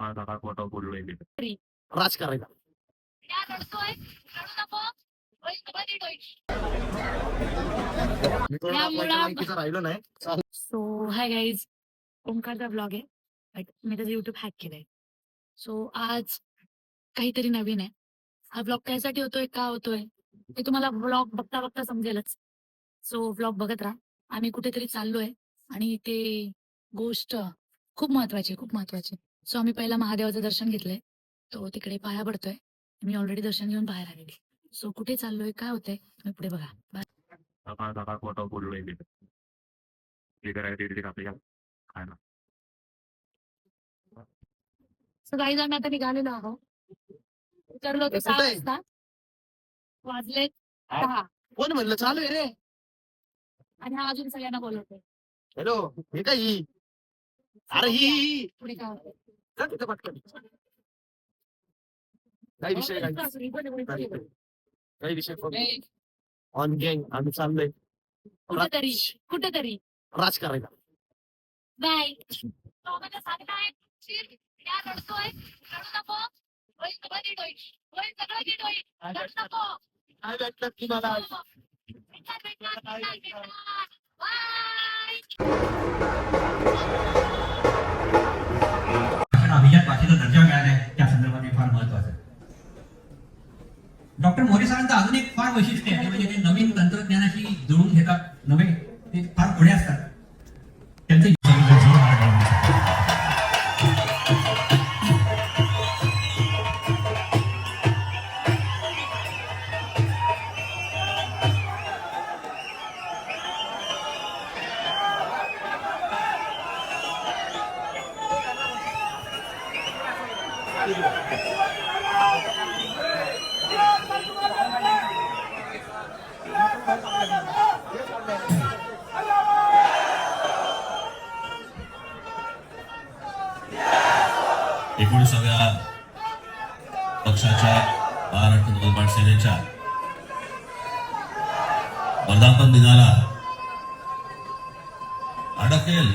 सकाळ सकाळ फोटो बोललोय मी राज करायला राहिलो नाही सो हाय गाईज ओंकारचा ब्लॉग आहे बट मी त्याचं युट्यूब हॅक केलंय. सो आज काहीतरी नवीन आहे. हा ब्लॉग कायसाठी होतोय का होतोय ते तुम्हाला ब्लॉग बघता बघता समजेलच. सो ब्लॉग बघत राहा. आम्ही कुठेतरी चाललोय आणि ते गोष्ट खूप महत्वाची आहे, खूप महत्वाची सो आम्ही पहिला महादेवाचं दर्शन घेतलंय. तो तिकडे पाया पडतोय. मी ऑलरेडी दर्शन घेऊन बाहेर आलेली. सो कुठे चाललोय काय होतंय तुम्ही पुढे बघा. सकाळ सकाळ फोटो बोललोय जे करायचं ते आपल्याला? खायला सो काही जण आता निघालेलो आहोत. उतरलो होतो सहा? वाजता. वाजले हा? दहा. कोण म्हणलं? चालू आहे रे. आणि हा अजून सगळ्यांना बोलवतोय. हॅलो हे काय ही? अरे ही काही विषय. काही विषय ऑन गँग आम्ही चाललोय. कुठेतरी कुठेतरी. राज करायला. बाय. लोकांना डॉक्टर मोरे सरांचं अजून एक फार वैशिष्ट्य आहे म्हणजे ते नवीन तंत्रज्ञानाशी जुळून एकोणीसाव्या पक्षाच्या महाराष्ट्र नवनिर्माण सेनेच्या वर्धापन दिनाला अडकेल.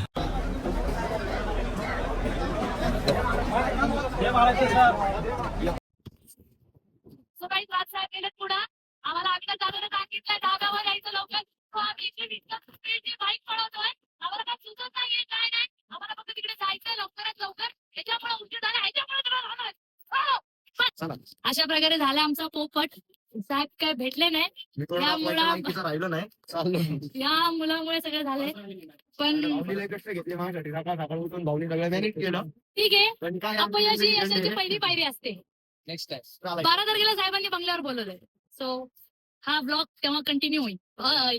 सकाळी पुढं. आम्हाला आम्ही तर जाताना सांगितलंय धाब्यावर यायचं लवकर. तो आम्ही इथे बाईक पळवतोय. आम्हाला काय सुचत नाहीये काय नाही. आम्हाला फक्त तिकडे जायचंय लवकरात लवकर. याच्यामुळे उशीर झाला राहणार. हो. अशा प्रकारे झाला आमचा पोपट. साहेब काय भेटले नाही? मी थोडं या राहिलो नाही. चाललो. या मुलामुळे सगळं झालंय. पण भाऊनीला कष्ट घेतले माझ्यासाठी. सकाळ सकाळ उठून भाऊनी सगळं मॅनेज केलं. ठीक आहे. पण काय अपयशी यशाची पहिली पायरी असते. नेक्स्ट टाइम बारा तारखेला साहेबांनी बंगल्यावर बोलवलंय. सो हा ब्लॉग तेव्हा कंटिन्यू होईल. बाय